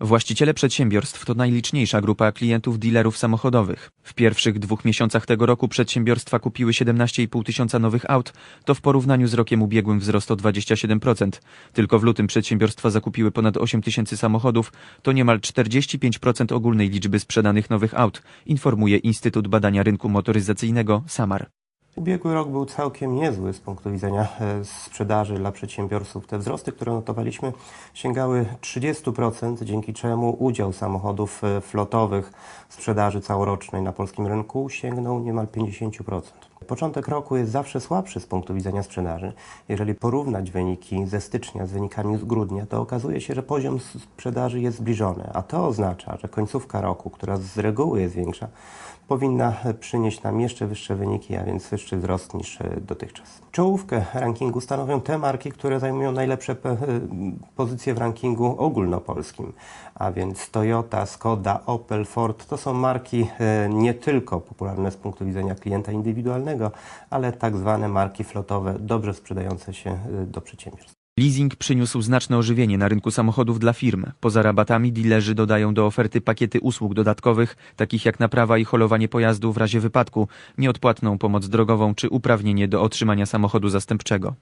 Właściciele przedsiębiorstw to najliczniejsza grupa klientów dealerów samochodowych. W pierwszych dwóch miesiącach tego roku przedsiębiorstwa kupiły 17,5 tysiąca nowych aut, to w porównaniu z rokiem ubiegłym wzrost o 27%. Tylko w lutym przedsiębiorstwa zakupiły ponad 8 tysięcy samochodów, to niemal 45% ogólnej liczby sprzedanych nowych aut, informuje Instytut Badania Rynku Motoryzacyjnego SAMAR. Ubiegły rok był całkiem niezły z punktu widzenia e, sprzedaży dla przedsiębiorców. Te wzrosty, które notowaliśmy, sięgały 30%, dzięki czemu udział samochodów e, flotowych w sprzedaży całorocznej na polskim rynku sięgnął niemal 50%. Początek roku jest zawsze słabszy z punktu widzenia sprzedaży. Jeżeli porównać wyniki ze stycznia z wynikami z grudnia, to okazuje się, że poziom sprzedaży jest zbliżony, a to oznacza, że końcówka roku, która z reguły jest większa, powinna przynieść nam jeszcze wyższe wyniki, a więc wyższy wzrost niż e, dotychczas. Czołówkę rankingu stanowią te marki, które zajmują najlepsze e, pozycje w rankingu ogólnopolskim, a więc Toyota, Skoda, Opel, Ford to są marki e, nie tylko popularne z punktu widzenia klienta indywidualnego, ale tak zwane marki flotowe, dobrze sprzedające się do przedsiębiorstw. Leasing przyniósł znaczne ożywienie na rynku samochodów dla firm. Poza rabatami dilerzy dodają do oferty pakiety usług dodatkowych, takich jak naprawa i holowanie pojazdu w razie wypadku, nieodpłatną pomoc drogową czy uprawnienie do otrzymania samochodu zastępczego.